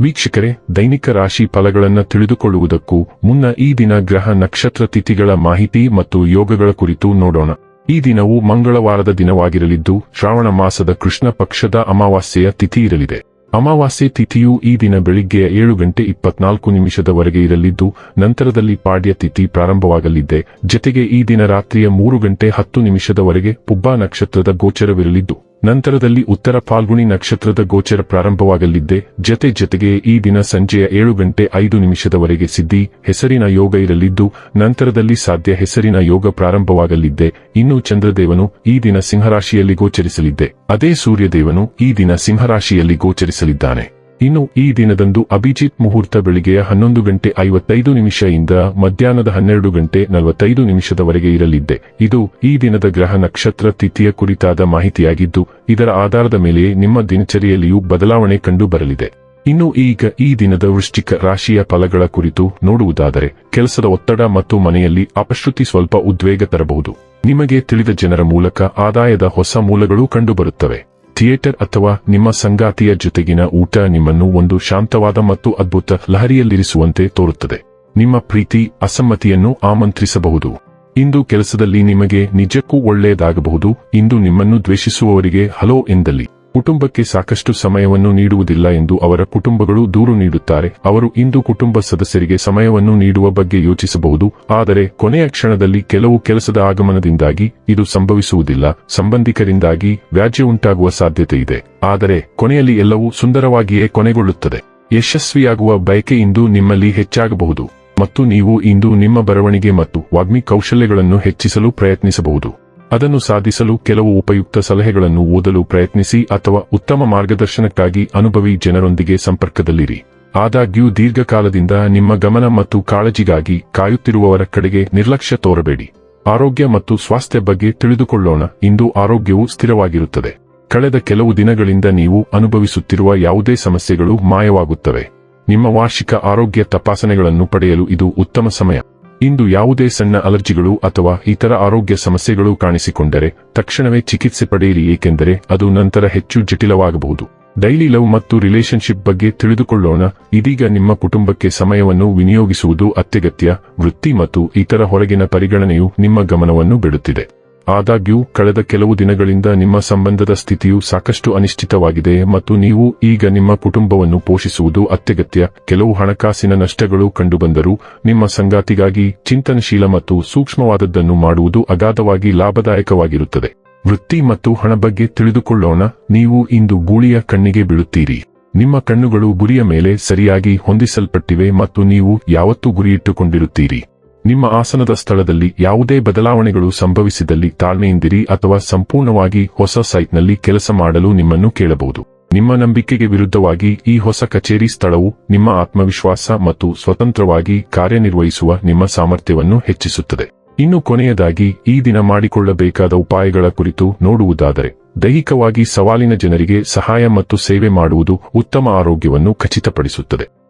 ವೀಕ್ಷಕರೇ, ದೈನಿಕ ರಾಶಿ ಫಲಗಳನ್ನು ತಿಳಿದುಕೊಳ್ಳುವುದಕ್ಕೂ ಮುನ್ನ ಈ ದಿನ ಗ್ರಹ ನಕ್ಷತ್ರ ತಿಥಿಗಳ ಮಾಹಿತಿ ಮತ್ತು ಯೋಗಗಳ ಕುರಿತು ನೋಡೋಣ. ಈ ದಿನವು ಮಂಗಳವಾರದ ದಿನವಾಗಿರಲಿದ್ದು, ಶ್ರಾವಣ ಮಾಸದ ಕೃಷ್ಣ ಪಕ್ಷದ ಅಮಾವಾಸ್ಯೆಯ ತಿಥಿ ಇರಲಿದೆ. ಅಮಾವಾಸ್ಯೆ ತಿಥಿಯು ಈ ದಿನ ಬೆಳಿಗ್ಗೆ ಏಳು ಗಂಟೆ ಇಪ್ಪತ್ನಾಲ್ಕು ನಿಮಿಷದವರೆಗೆ ಇರಲಿದ್ದು, ನಂತರದಲ್ಲಿ ಪಾಡ್ಯ ತಿಥಿ ಪ್ರಾರಂಭವಾಗಲಿದೆ. ಜತೆಗೆ ಈ ದಿನ ರಾತ್ರಿಯ ಮೂರು ಗಂಟೆ ಹತ್ತು ನಿಮಿಷದವರೆಗೆ ಪುಬ್ಬಾ ನಕ್ಷತ್ರದ ಗೋಚರವಿರಲಿದ್ದು ನಂತರದಲ್ಲಿ ಉತ್ತರ ಫಾಲ್ಗುಣಿ ನಕ್ಷತ್ರದ ಗೋಚರ ಪ್ರಾರಂಭವಾಗಲಿದ್ದೆ. ಜತೆ ಜತೆಗೆ ಈ ದಿನ ಸಂಜೆಯ ಏಳು ಗಂಟೆ ಐದು ನಿಮಿಷದವರೆಗೆ ಸಿದ್ಧಿ, ಹೆಸರಿನ ಯೋಗ ಇರಲಿದ್ದು, ನಂತರದಲ್ಲಿ ಸಾಧ್ಯ ಹೆಸರಿನ ಯೋಗ ಪ್ರಾರಂಭವಾಗಲಿದ್ದೆ. ಇನ್ನು ಚಂದ್ರದೇವನು ಈ ದಿನ ಸಿಂಹರಾಶಿಯಲ್ಲಿ ಗೋಚರಿಸಲಿದ್ದೆ. ಅದೇ ಸೂರ್ಯದೇವನು ಈ ದಿನ ಸಿಂಹರಾಶಿಯಲ್ಲಿ ಗೋಚರಿಸಲಿದ್ದಾನೆ. ಇನ್ನು ಈ ದಿನದಂದು ಅಭಿಜಿತ್ ಮುಹೂರ್ತ ಬೆಳಿಗ್ಗೆಯ ಹನ್ನೊಂದು ಗಂಟೆ ಐವತ್ತೈದು ನಿಮಿಷದಿಂದ ಮಧ್ಯಾಹ್ನದ ಹನ್ನೆರಡು ಗಂಟೆ ನಲವತ್ತೈದು ನಿಮಿಷದವರೆಗೆ ಇರಲಿದ್ದೆ. ಇದು ಈ ದಿನದ ಗ್ರಹ ನಕ್ಷತ್ರ ತಿಥಿಯ ಕುರಿತಾದ ಮಾಹಿತಿಯಾಗಿದ್ದು, ಇದರ ಆಧಾರದ ಮೇಲೆ ನಿಮ್ಮ ದಿನಚರಿಯಲ್ಲಿಯೂ ಬದಲಾವಣೆ ಕಂಡು ಬರಲಿದೆ ಇನ್ನು ಈಗ ಈ ದಿನದ ವೃಶ್ಚಿಕ ರಾಶಿಯ ಫಲಗಳ ಕುರಿತು ನೋಡುವುದಾದರೆ, ಕೆಲಸದ ಒತ್ತಡ ಮತ್ತು ಮನೆಯಲ್ಲಿ ಅಪಶ್ರುತಿ ಸ್ವಲ್ಪ ಉದ್ವೇಗ ತರಬಹುದು. ನಿಮಗೆ ತಿಳಿದ ಜನರ ಮೂಲಕ ಆದಾಯದ ಹೊಸ ಮೂಲಗಳು ಕಂಡುಬರುತ್ತವೆ. ಥಿಯೇಟರ್ ಅಥವಾ ನಿಮ್ಮ ಸಂಗಾತಿಯ ಜೊತೆಗಿನ ಊಟ ನಿಮ್ಮನ್ನು ಒಂದು ಶಾಂತವಾದ ಮತ್ತು ಅದ್ಭುತ ಲಹರಿಯಲ್ಲಿರಿಸುವಂತೆ ತೋರುತ್ತದೆ. ನಿಮ್ಮ ಪ್ರೀತಿ, ಅಸಮ್ಮತಿಯನ್ನು ಆಮಂತ್ರಿಸಬಹುದು. ಇಂದು ಕೆಲಸದಲ್ಲಿ ನಿಮಗೆ ನಿಜಕ್ಕೂ ಒಳ್ಳೆಯದಾಗಬಹುದು. ಇಂದು ನಿಮ್ಮನ್ನು ದ್ವೇಷಿಸುವವರಿಗೆ ಹಲೋ ಎಂದಲ್ಲಿ. ಕುಟುಂಬಕ್ಕೆ ಸಾಕಷ್ಟು ಸಮಯವನ್ನು ನೀಡುವುದಿಲ್ಲ ಎಂದು ಅವರ ಕುಟುಂಬಗಳು ದೂರು ನೀಡುತ್ತಾರೆ. ಅವರು ಇಂದು ಕುಟುಂಬ ಸದಸ್ಯರಿಗೆ ಸಮಯವನ್ನು ನೀಡುವ ಬಗ್ಗೆ ಯೋಚಿಸಬಹುದು, ಆದರೆ ಕೊನೆಯ ಕ್ಷಣದಲ್ಲಿ ಕೆಲವು ಕೆಲಸದ ಆಗಮನದಿಂದಾಗಿ ಇದು ಸಂಭವಿಸುವುದಿಲ್ಲ. ಸಂಬಂಧಿಕರಿಂದಾಗಿ ವ್ಯಾಜ್ಯ ಉಂಟಾಗುವ ಸಾಧ್ಯತೆ ಇದೆ, ಆದರೆ ಕೊನೆಯಲ್ಲಿ ಎಲ್ಲವೂ ಸುಂದರವಾಗಿಯೇ ಕೊನೆಗೊಳ್ಳುತ್ತದೆ. ಯಶಸ್ವಿಯಾಗುವ ಬಯಕೆ ಇಂದು ನಿಮ್ಮಲ್ಲಿ ಹೆಚ್ಚಾಗಬಹುದು, ಮತ್ತು ನೀವು ಇಂದು ನಿಮ್ಮ ಬರವಣಿಗೆ ಮತ್ತು ವಾಗ್ಮಿ ಕೌಶಲ್ಯಗಳನ್ನು ಹೆಚ್ಚಿಸಲು ಪ್ರಯತ್ನಿಸಬಹುದು. ಅದನ್ನು ಸಾಧಿಸಲು ಕೆಲವು ಉಪಯುಕ್ತ ಸಲಹೆಗಳನ್ನು ಓದಲು ಪ್ರಯತ್ನಿಸಿ ಅಥವಾ ಉತ್ತಮ ಮಾರ್ಗದರ್ಶನಕ್ಕಾಗಿ ಅನುಭವಿ ಜನರೊಂದಿಗೆ ಸಂಪರ್ಕದಲ್ಲಿರಿ. ಆದಾಗ್ಯೂ ದೀರ್ಘಕಾಲದಿಂದ ನಿಮ್ಮ ಗಮನ ಮತ್ತು ಕಾಳಜಿಗಾಗಿ ಕಾಯುತ್ತಿರುವವರ ಕಡೆಗೆ ನಿರ್ಲಕ್ಷ್ಯ ತೋರಬೇಡಿ. ಆರೋಗ್ಯ ಮತ್ತು ಸ್ವಾಸ್ಥ್ಯ ಬಗ್ಗೆ ತಿಳಿದುಕೊಳ್ಳೋಣ. ಇಂದು ಆರೋಗ್ಯವು ಸ್ಥಿರವಾಗಿರುತ್ತದೆ. ಕಳೆದ ಕೆಲವು ದಿನಗಳಿಂದ ನೀವು ಅನುಭವಿಸುತ್ತಿರುವ ಯಾವುದೇ ಸಮಸ್ಯೆಗಳು ಮಾಯವಾಗುತ್ತವೆ. ನಿಮ್ಮ ವಾರ್ಷಿಕ ಆರೋಗ್ಯ ತಪಾಸಣೆಗಳನ್ನು ಪಡೆಯಲು ಇದು ಉತ್ತಮ ಸಮಯ. ಇಂದು ಯಾವುದೇ ಸಣ್ಣ ಅಲರ್ಜಿಗಳು ಅಥವಾ ಇತರ ಆರೋಗ್ಯ ಸಮಸ್ಯೆಗಳು ಕಾಣಿಸಿಕೊಂಡರೆ ತಕ್ಷಣವೇ ಚಿಕಿತ್ಸೆ ಪಡೆಯಿರಿ, ಏಕೆಂದರೆ ಅದು ನಂತರ ಹೆಚ್ಚು ಜಟಿಲವಾಗಬಹುದು. ಡೈಲಿ ಲವ್ ಮತ್ತು ರಿಲೇಶನ್ಶಿಪ್ ಬಗ್ಗೆ ತಿಳಿದುಕೊಳ್ಳೋಣ. ಇದೀಗ ನಿಮ್ಮ ಕುಟುಂಬಕ್ಕೆ ಸಮಯವನ್ನು ವಿನಿಯೋಗಿಸುವುದು ಅತ್ಯಗತ್ಯ. ವೃತ್ತಿ ಮತ್ತು ಇತರ ಹೊರಗಿನ ಪರಿಗಣನೆಯು ನಿಮ್ಮ ಗಮನವನ್ನು ಬಿಡುತ್ತಿದೆ. ಆದಾಗ್ಯೂ, ಕಳೆದ ಕೆಲವು ದಿನಗಳಿಂದ ನಿಮ್ಮ ಸಂಬಂಧದ ಸ್ಥಿತಿಯು ಸಾಕಷ್ಟು ಅನಿಶ್ಚಿತವಾಗಿದೆ ಮತ್ತು ನೀವು ಈಗ ನಿಮ್ಮ ಕುಟುಂಬವನ್ನು ಪೋಷಿಸುವುದು ಅತ್ಯಗತ್ಯ. ಕೆಲವು ಹಣಕಾಸಿನ ನಷ್ಟಗಳು ಕಂಡುಬಂದರೂ, ನಿಮ್ಮ ಸಂಗಾತಿಗಾಗಿ ಚಿಂತನಶೀಲ ಮತ್ತು ಸೂಕ್ಷ್ಮವಾದದ್ದನ್ನು ಮಾಡುವುದು ಅಗಾಧವಾಗಿ ಲಾಭದಾಯಕವಾಗಿರುತ್ತದೆ. ವೃತ್ತಿ ಮತ್ತು ಹಣ ಬಗ್ಗೆ ತಿಳಿದುಕೊಳ್ಳೋಣ. ನೀವು ಇಂದು ಗೂಳಿಯ ಕಣ್ಣಿಗೆ ಬೀಳುತ್ತೀರಿ. ನಿಮ್ಮ ಕಣ್ಣುಗಳು ಗುರಿಯ ಮೇಲೆ ಸರಿಯಾಗಿ ಹೊಂದಿಸಲ್ಪಟ್ಟಿವೆ ಮತ್ತು ನೀವು ಯಾವತ್ತೂ ಗುರಿಯಿಟ್ಟುಕೊಂಡಿರುತ್ತೀರಿ. ನಿಮ್ಮ ಆಸನದ ಸ್ಥಳದಲ್ಲಿ ಯಾವುದೇ ಬದಲಾವಣೆಗಳು ಸಂಭವಿಸಿದಲ್ಲಿ ತಾಳ್ಮೆಯಿಂದಿರಿ ಅಥವಾ ಸಂಪೂರ್ಣವಾಗಿ ಹೊಸ ಸೈಟ್ನಲ್ಲಿ ಕೆಲಸ ಮಾಡಲು ನಿಮ್ಮನ್ನು ಕೇಳಬಹುದು. ನಿಮ್ಮ ನಂಬಿಕೆಗೆ ವಿರುದ್ಧವಾಗಿ ಈ ಹೊಸ ಕಚೇರಿ ಸ್ಥಳವು ನಿಮ್ಮ ಆತ್ಮವಿಶ್ವಾಸ ಮತ್ತು ಸ್ವತಂತ್ರವಾಗಿ ಕಾರ್ಯನಿರ್ವಹಿಸುವ ನಿಮ್ಮ ಸಾಮರ್ಥ್ಯವನ್ನು ಹೆಚ್ಚಿಸುತ್ತದೆ. ಇನ್ನು ಕೊನೆಯದಾಗಿ, ಈ ದಿನ ಮಾಡಿಕೊಳ್ಳಬೇಕಾದ ಉಪಾಯಗಳ ಕುರಿತು ನೋಡುವುದಾದರೆ, ದೈಹಿಕವಾಗಿ ಸವಾಲಿನ ಜನರಿಗೆ ಸಹಾಯ ಮತ್ತು ಸೇವೆ ಮಾಡುವುದು ಉತ್ತಮ ಆರೋಗ್ಯವನ್ನು ಖಚಿತಪಡಿಸುತ್ತದೆ.